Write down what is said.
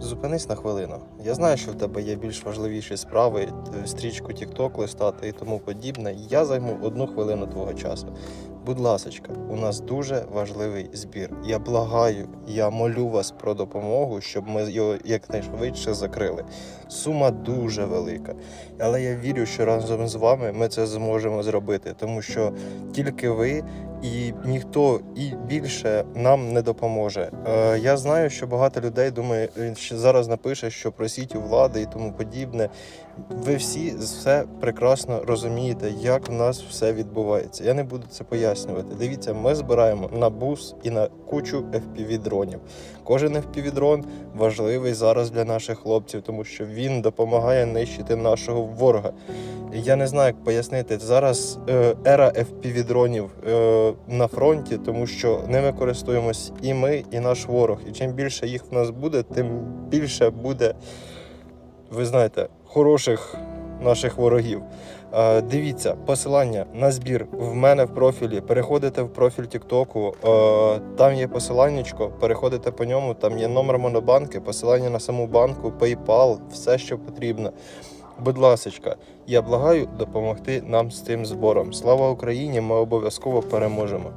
зупинись на хвилину. Я знаю, що в тебе є більш важливіші справи, е, стрічку TikTok листати і тому подібне. Я займу одну хвилину твого часу. Будь ласочка, у нас дуже важливий збір. Я благаю, я молю вас про допомогу, щоб ми його якнайшвидше закрили. Сума дуже велика, але я вірю, що разом з вами ми це зможемо зробити, тому що тільки ви і ніхто і більше нам не допоможе. Е, я знаю, що багато людей думає, зараз напише, що просіть у влади і тому подібне. Ви всі все прекрасно розумієте, як в нас все відбувається. Я не буду це пояснювати. Дивіться, ми збираємо на бус і на кучу fpv дронів. Кожен fpv дрон важливий зараз для наших хлопців, тому що він допомагає нищити нашого ворога. Я не знаю, як пояснити. Зараз е, ера fpv дронів е, на фронті, тому що ними користуємось і ми, і наш ворог. І чим більше їх в нас буде, тим більше буде, ви знаєте, хороших наших ворогів. Дивіться, посилання на збір в мене в профілі. Переходите в профіль Тіктоку. Там є посиланнячко, переходите по ньому. Там є номер монобанки, посилання на саму банку, PayPal, все, що потрібно. Будь ласочка, я благаю допомогти нам з цим збором. Слава Україні! Ми обов'язково переможемо.